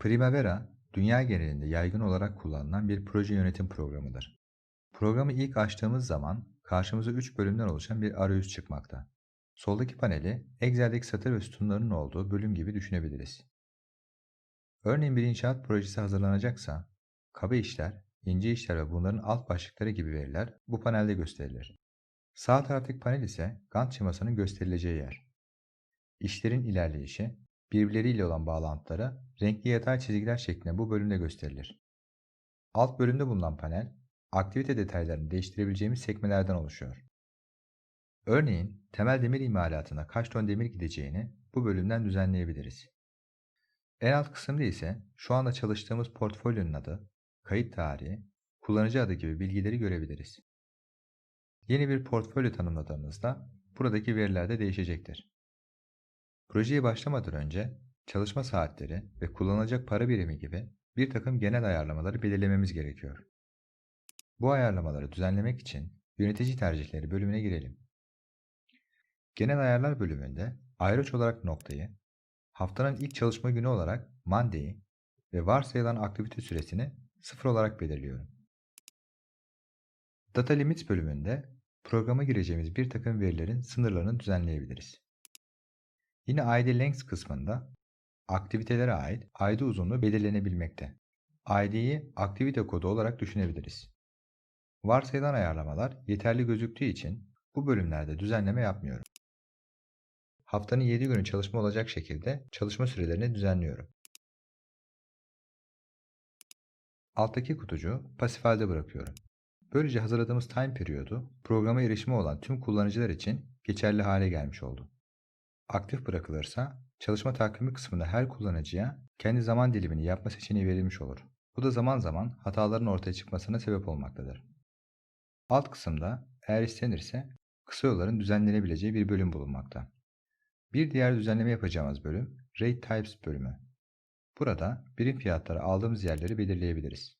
Primavera, dünya genelinde yaygın olarak kullanılan bir proje yönetim programıdır. Programı ilk açtığımız zaman karşımıza 3 bölümden oluşan bir arayüz çıkmakta. Soldaki paneli Excel'deki satır ve sütunların olduğu bölüm gibi düşünebiliriz. Örneğin bir inşaat projesi hazırlanacaksa, kaba işler, ince işler ve bunların alt başlıkları gibi veriler bu panelde gösterilir. Sağ taraftaki panel ise Gantt şemasının gösterileceği yer. İşlerin ilerleyişi, birbirleriyle olan bağlantıları renkli yatay çizgiler şeklinde bu bölümde gösterilir. Alt bölümde bulunan panel, aktivite detaylarını değiştirebileceğimiz sekmelerden oluşuyor. Örneğin, temel demir imalatına kaç ton demir gideceğini bu bölümden düzenleyebiliriz. En alt kısımda ise şu anda çalıştığımız portfolyonun adı, kayıt tarihi, kullanıcı adı gibi bilgileri görebiliriz. Yeni bir portfolyo tanımladığımızda buradaki veriler de değişecektir. Projeye başlamadan önce çalışma saatleri ve kullanılacak para birimi gibi bir takım genel ayarlamaları belirlememiz gerekiyor. Bu ayarlamaları düzenlemek için yönetici tercihleri bölümüne girelim. Genel ayarlar bölümünde ayraç olarak noktayı, haftanın ilk çalışma günü olarak Monday'i ve varsayılan aktivite süresini sıfır olarak belirliyorum. Data Limits bölümünde programa gireceğimiz bir takım verilerin sınırlarını düzenleyebiliriz. Yine ID Length kısmında aktivitelere ait ID uzunluğu belirlenebilmekte. ID'yi aktivite kodu olarak düşünebiliriz. Varsayılan ayarlamalar yeterli gözüktüğü için bu bölümlerde düzenleme yapmıyorum. Haftanın 7 günü çalışma olacak şekilde çalışma sürelerini düzenliyorum. Alttaki kutucuğu pasif halde bırakıyorum. Böylece hazırladığımız time periyodu programa erişimi olan tüm kullanıcılar için geçerli hale gelmiş oldu. Aktif bırakılırsa çalışma takvimi kısmında her kullanıcıya kendi zaman dilimini yapma seçeneği verilmiş olur. Bu da zaman zaman hataların ortaya çıkmasına sebep olmaktadır. Alt kısımda eğer istenirse kısa yolların düzenlenebileceği bir bölüm bulunmakta. Bir diğer düzenleme yapacağımız bölüm Rate Types bölümü. Burada birim fiyatları aldığımız yerleri belirleyebiliriz.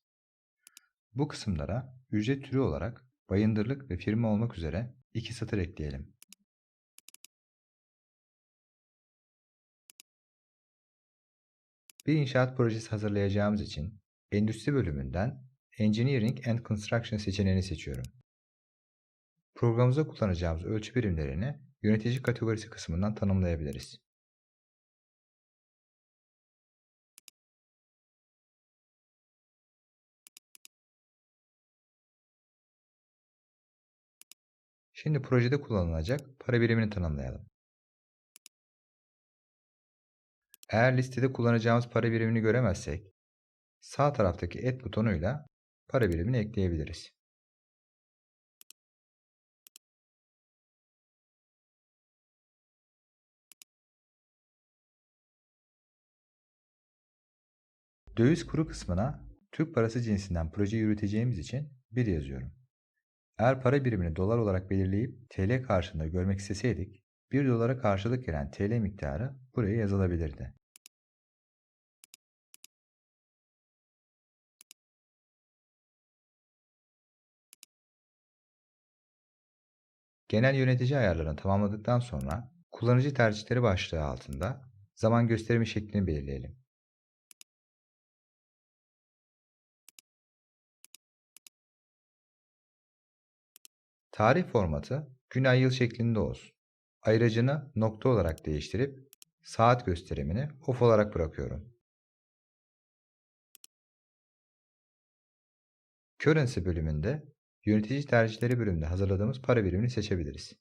Bu kısımlara ücret türü olarak bayındırlık ve firma olmak üzere iki satır ekleyelim. Bir inşaat projesi hazırlayacağımız için endüstri bölümünden Engineering and Construction seçeneğini seçiyorum. Programımızda kullanacağımız ölçü birimlerini yönetici kategorisi kısmından tanımlayabiliriz. Şimdi projede kullanılacak para birimini tanımlayalım. Eğer listede kullanacağımız para birimini göremezsek, sağ taraftaki et butonuyla para birimini ekleyebiliriz. Döviz kuru kısmına Türk parası cinsinden proje yürüteceğimiz için 1 yazıyorum. Eğer para birimini dolar olarak belirleyip TL karşılığında görmek isteseydik, 1 dolara karşılık gelen TL miktarı buraya yazılabilirdi. Genel yönetici ayarlarını tamamladıktan sonra kullanıcı tercihleri başlığı altında zaman gösterimi şeklini belirleyelim. Tarih formatı gün ay yıl şeklinde olsun. Ayracını nokta olarak değiştirip saat gösterimini off olarak bırakıyorum. Currency bölümünde yönetici tercihleri bölümünde hazırladığımız para birimini seçebiliriz.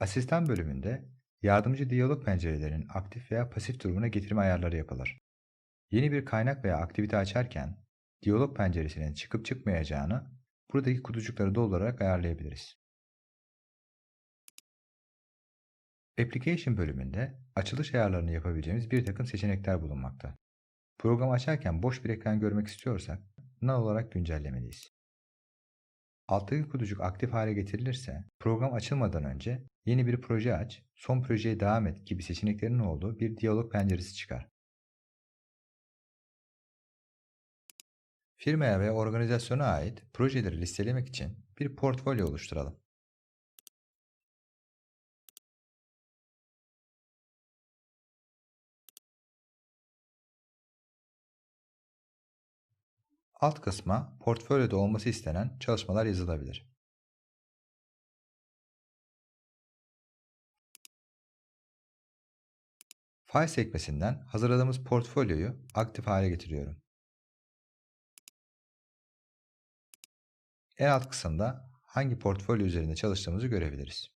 Asistan bölümünde yardımcı diyalog pencerelerinin aktif veya pasif durumuna getirme ayarları yapılır. Yeni bir kaynak veya aktivite açarken diyalog penceresinin çıkıp çıkmayacağını buradaki kutucukları doldurarak ayarlayabiliriz. Application bölümünde açılış ayarlarını yapabileceğimiz bir takım seçenekler bulunmakta. Programı açarken boş bir ekran görmek istiyorsak null olarak güncellemeliyiz. Alttaki kutucuk aktif hale getirilirse program açılmadan önce yeni bir proje aç, son projeye devam et gibi seçeneklerin olduğu bir diyalog penceresi çıkar. Firmaya veya organizasyona ait projeleri listelemek için bir portfolyo oluşturalım. Alt kısma portfolyoda olması istenen çalışmalar yazılabilir. File sekmesinden hazırladığımız portfolyoyu aktif hale getiriyorum. En alt kısımda hangi portfolyo üzerinde çalıştığımızı görebiliriz.